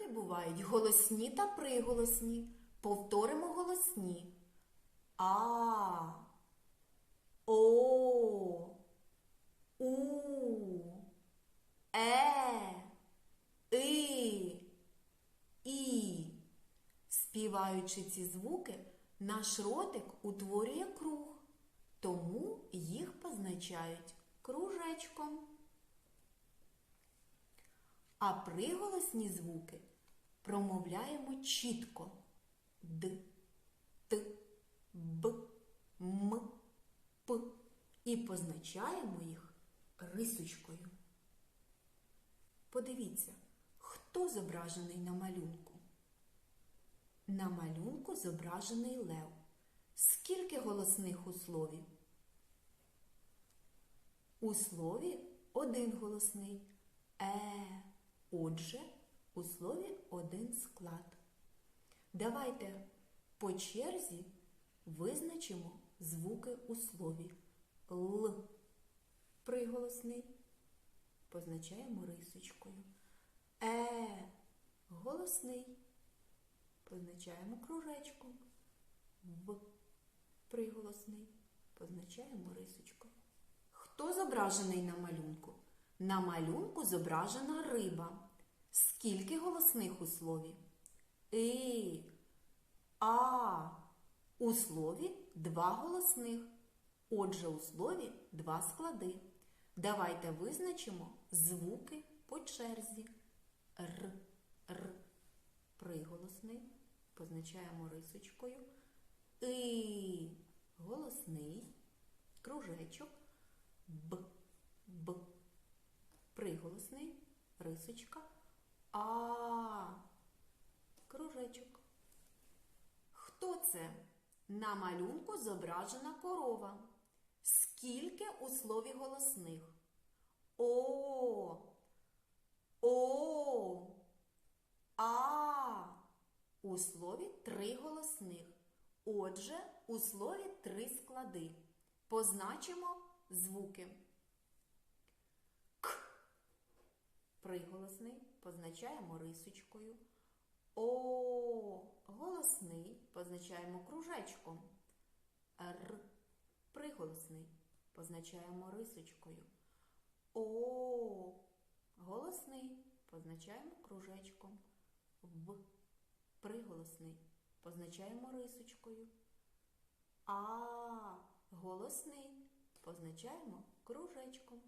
Звуки бувають голосні та приголосні. Повторимо голосні. А. О. У. Е. И. І. Співаючи ці звуки, наш ротик утворює круг, тому їх позначають кружечком. А приголосні звуки промовляємо чітко д, т, б, м, п і позначаємо їх рисочкою. Подивіться, хто зображений на малюнку? На малюнку зображений лев. Скільки голосних у слові? У слові один голосний е. Отже, у слові один склад. Давайте по черзі визначимо звуки у слові Л. Приголосний. Позначаємо рисочкою. Е. Голосний. Позначаємо кружечком. В. Приголосний. Позначаємо рисочкою. Хто зображений на малюнку? На малюнку зображена риба. Скільки голосних у слові? И, а. У слові два голосних. Отже, у слові два склади. Давайте визначимо звуки по черзі. Р, р. Приголосний. Позначаємо рисочкою. И. Голосний. Кружечок. Б. Б. Приголосний. Рисочка. А. Кружечок. Хто це? На малюнку зображена корова. Скільки у слові голосних? О. О. А. У слові три голосних. Отже, у слові три склади. Позначимо звуки. Приголосний позначаємо рисочкою. О. Голосний позначаємо кружечком. Р. Приголосний позначаємо рисочкою. О. Голосний позначаємо кружечком. В. Приголосний позначаємо рисочкою. А. Голосний позначаємо кружечком.